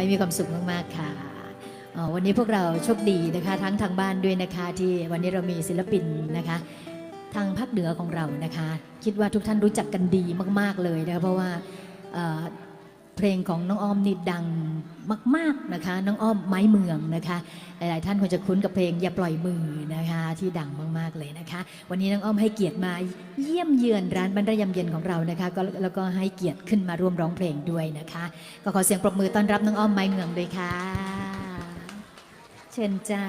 ให้มีความสุขมากๆค่ะวันนี้พวกเราโชคดีนะคะ ทั้งทางบ้านด้วยนะคะ ที่วันนี้เรามีศิลปินนะคะ ทางภาคเหนือของเรานะคะ คิดว่าทุกท่านรู้จักกันดีมาก ๆเลยนะคะเพราะว่า เพลงของน้องอ้อมนี่ดังมาก ๆนะคะ น้องอ้อมไม้เมืองนะคะ หลาย ๆ ท่านคงจะคุ้นกับเพลงอย่าปล่อยมือนะคะ ที่ดังมากๆเลยนะคะ วันนี้น้องอ้อมให้เกียรติมาเยี่ยมเยือนร้านบรรดยำเย็นของเรานะคะก็แล้วก็ให้เกียรติขึ้นมาร่วมร้องเพลงด้วยนะคะ ก็ขอเสียงปรบมือต้อนรับน้องอ้อมไม้เมืองด้วยค่ะ เชิญเจ้า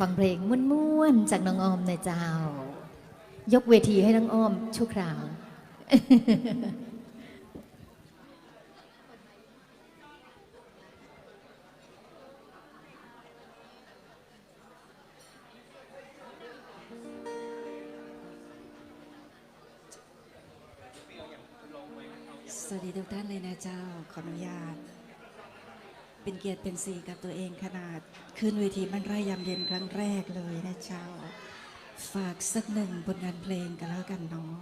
ฟังเพลงม่วนๆ จากน้องอ้อมในอยเจ้า ยกเวทีให้น้องอ้อมชั่วคราว สวัสดีทุกท่านเลยนะเจ้า ขออนุญาต เป็นเกียรติเป็นสีกับตัวเองขนาดขึ้นเวทีมันไรยำเย็นครั้งแรกเลยนะเจ้า ฝากสักหนึ่งผลงานเพลงกันแล้วกันเนาะ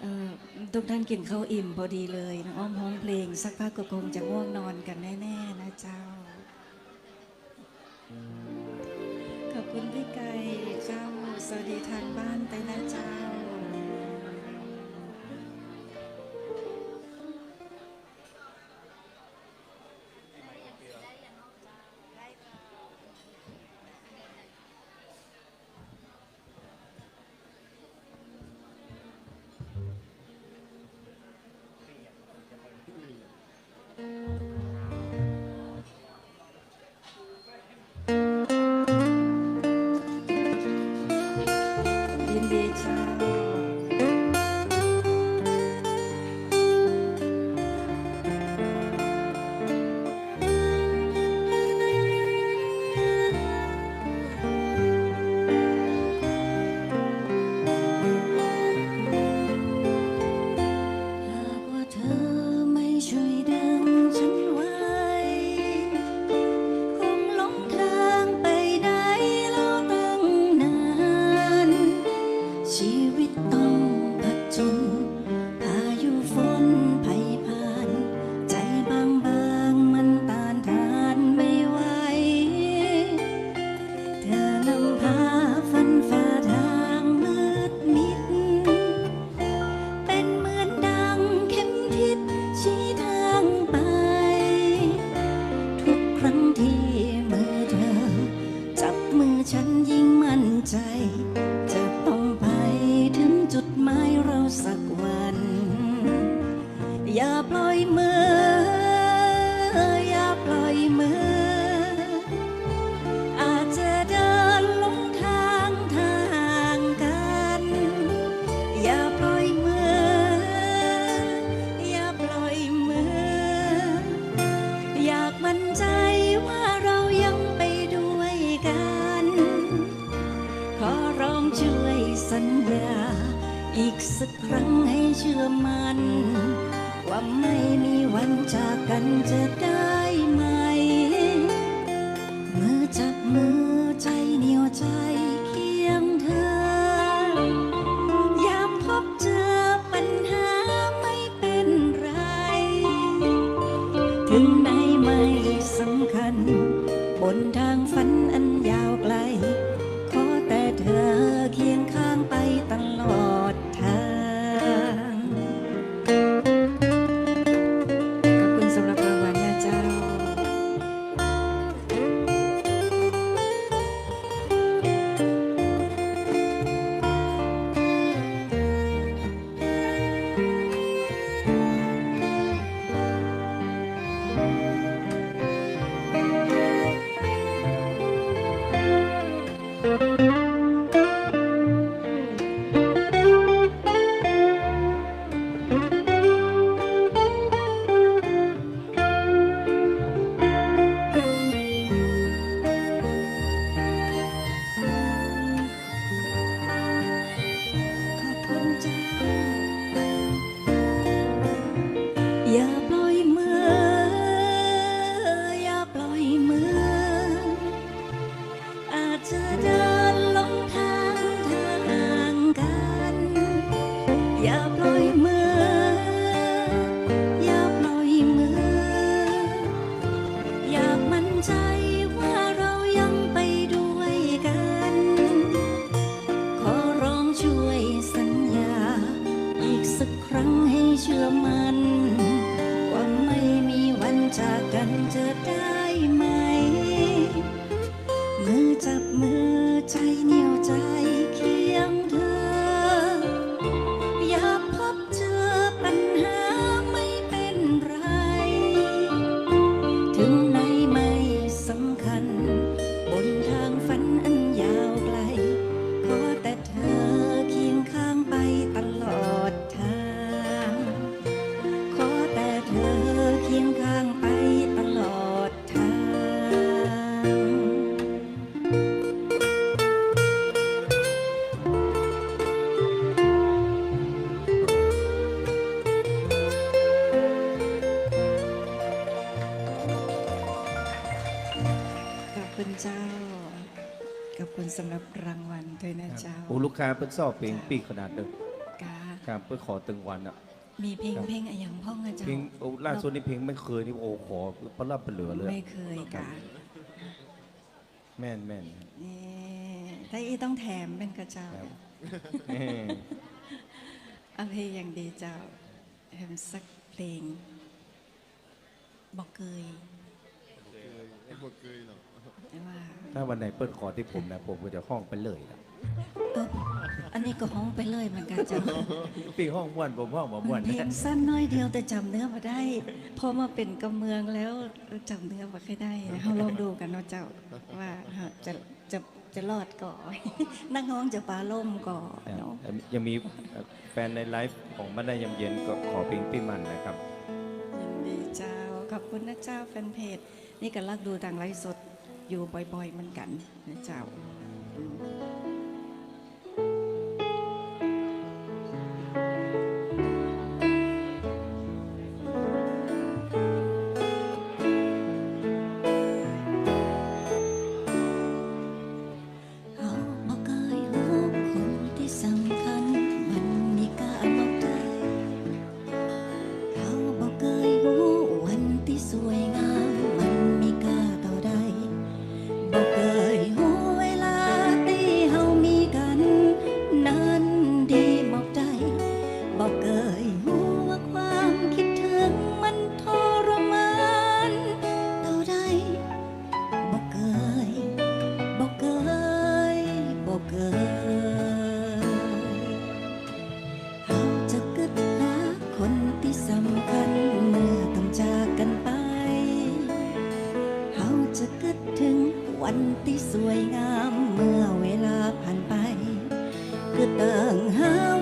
เอ่อทุกท่านกินข้าวอิ่มพอดีเลยน้องอ้อมห้องเพลง สักพักก็คงจะง่วงนอนกันแน่ ๆ นะเจ้า ขอบคุณพี่ไก่เจ้าสวัสดีทางบ้านไตนะเจ้า ยิ ทางฝันอัน กค้าเพิ่นสอบเพลงปีขนาดเดิมกาครับเพิ่นขอตึงวันอะ มีเพลงครับเพลงอะไรอย่างพ่องอะเจ้าเพลงโอ้ล่าสุดนี่เพลงไม่เคยนี่โอ้ขอพระรับเป็นเหลือเลยไม่เคยกาแม่นแม่นนี่ถ้าอีต้องแถมเป็นกระเจ้าครับแม่เอาเพลงอย่างดีเจ้าแถมสักเพลง บอกเกยแต่ว่า ถ้าวันไหนเปิ้ลขอที่ผมนะผมก็จะห้องไปเลยนะ เอออันนี้ก็ห้องไปเลยเหมือนกันเจ้าปีห้องม่วนผมห้องบ่ม่วนเพลงสั้นน้อยเดียวแต่จำเนื้อมาได้ พอมาเป็นกำเมืองแล้วจำเนื้อมาค่อยได้เราลองดูกันเนาะเจ้าว่าจะจะจะรอดก่อนนั่งห้องจะปลาล่มก่อนครับเนาะยังมีแฟนในไลฟ์ของบ้านได้ยำเย็นก็ขอเพลงพี่มันนะครับยินดีเจ้าขอบคุณนะเจ้าแฟนเพจ นี่ก็ลักดูทางไลฟ์สดอยู่บ่อยๆเหมือนกันนะเจ้าอืมเขา วันที่สวยงามเมื่อเวลาผ่านไป คือเติงหา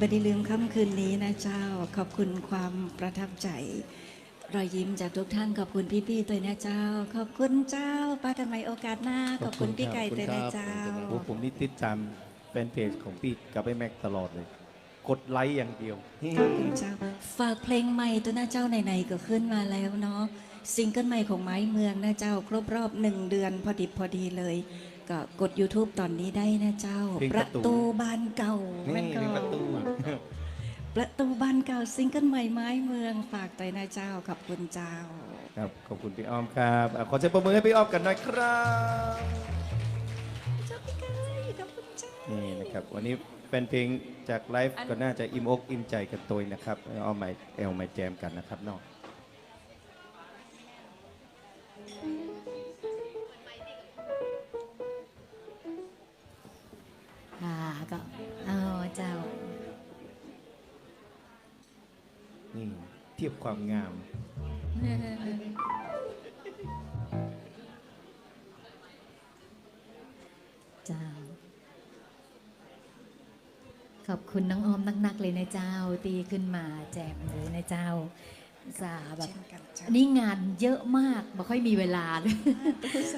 ไม่ได้ลืมค่ำคืนนี้นะเจ้า ขอบคุณความประทับใจ รอยยิ้มจากทุกท่านขอบคุณพี่ๆตัวนะเจ้า ขอบคุณเจ้าปากันใหม่โอกาสหน้า ขอบคุณพี่ไก่ตัวนะเจ้าโอ้ผมนี่ติดตามแฟนเพจของพี่กับไอ้แม็กตลอดเลย กดไลค์อย่างเดียวขอบคุณเจ้า ฝากเพลงใหม่ตัวหน้าเจ้าไหนๆก็ขึ้นมาแล้วเนาะซิงเกิลใหม่ของไม้เมืองนะเจ้า ครบรอบหนึ่งเดือนพอดิบพอดีเลย ก็กด YouTube ตอนนี้ได้นะเจ้า เพลงปประระตู ตูบานเก่านี่แม่นเพก็ลงประตู ประตูบานเก่าซิงเกิลใหม่ไม้เมืองฝากตัวนะเจ้าขอบคุณเจ้า ครับขอบคุณพี่อ้อมครับอะขอเสียงปรบมือให้พี่อ้อมกันหน่อยครับเจ้าพี่ไก่ขอบคุณเจ้า นี่นะครับวันนี้เป็นเพลงจากไลฟ์ก็น่าจะอิ่มอกอิ่มใจกันตัวนะครับเอาไม้เอลไม้แจมกันนะครับเนาะ เจ้า ขอบคุณน้องออมนักๆเลยนะเจ้า ตีขึ้นมาแจมเลยนะเจ้าสาแบบเช่นกันเจ้านี่งานเยอะมากไม่ค่อยมีเวลาเลย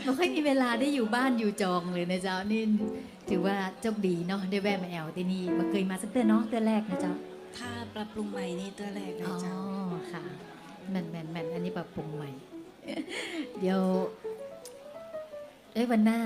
ไม่ค่อยมีเวลาได้อยู่บ้านอยู่จองเลยนะเจ้านี่ถือว่าโชคดีเนาะได้แวะมาแอลที่นี่มาเคยมาสักเตือนเนาะเตือนแรกนะเจ้าถ้าปรับปรุงใหม่นี่ตัวแรกเลอ๋ยอเจ้าค่ะแมนแมนแมนอันนี้ปรับปรุงใหม่ เดี๋ยวเอ้ยวันหน้า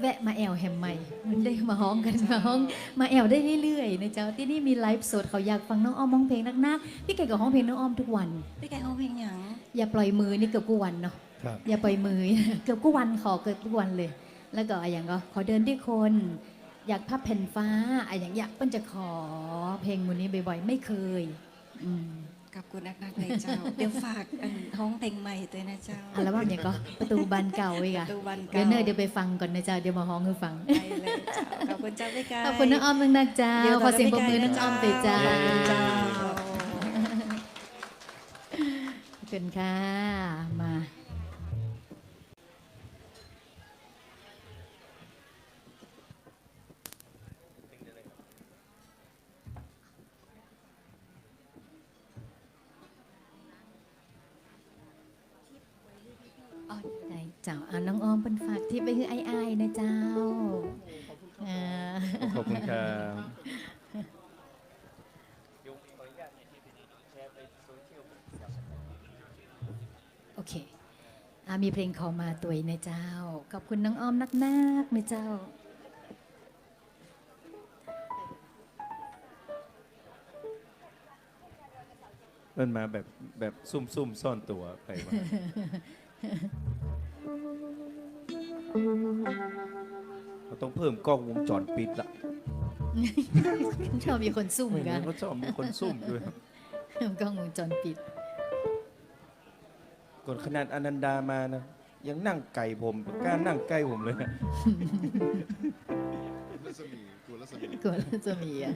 แวะมาแอลแฮมใหม่มันได้มาฮ้องกันมาฮ้อง มาแอลได้เรื่อยๆนะเจ้าที่นี่มีไลฟ์สดเขาอยากฟังน้องอ้อมร้องเพลงนักๆพี่เก่งกับห้องเพลงน้องอ้อมทุกวันพี่ไก่เขาเพลงหยังอย่าปล่อยมือนี่เกือบกูวันเนาะครับอย่าปล่อยมือเกือบกูวันขอเกือบกูวันเลย แล้วก็อย่างก็ขอเดินด้วยคน อยากพับแผ่นฟ้าอะอย่างอยากเปิ้นจะขอเพลงมูนี้บ่อยๆ ไม่เคยอืมขอบคุณนักๆเลย เจ้า เดี๋ยวฝากอันท้องเพลงใหม่ตัวนะเจ้า อัลบั้มอย่างก็ประตูบานเก่าอีกปอะระตูบานเดี๋เก่ายวเนยเดี๋ยวไปฟังก่อนนะจ๊ะเดี๋ยวมาฮ้องให้ฟังได้เลยเจ้าขอบคุณเจ้าพี่ไก่ขอบคุณน้องอ้อมนักๆจ้าดี๋วขอเสียงปรบมือน้องอ้อมติจ้าขอบคุณเจ้า ขอบคุณค่ะ มา จ้าเอาน้องออมเป็นฝากที่ไปคือไอ้ไอ้ายนะเจ้าอ่าขอบคุณครับโอเคอามีเพลงขอมาตัวนะเจ้า ขอบคุณน้องออมนักๆนะเจ้าเอิ้นมาแบบแบบซุ่มซุ่มๆซ่อนตัวไปมา เราต้องเพิ่มกล้องวงจรปิดละชอบมีคนซุ่มไม่กังั้นนเขาชอบมีคนซุ่มด้วยกล้องวงจรปิด ก่อนขนาดอนันดามานะ ยังนั่งไก่ผมกล้านั่งใกล้ผมเลยนะรัศมีตัวรัศมีกลัวแล้วจะมีอะ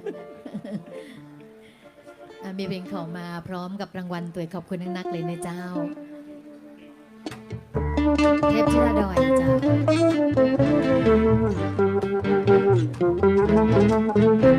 อะมีเพลงขอมาพร้อมกับรางวัลตัวยขอบคุณนักๆเลยนะเจ้า Yep, you don't.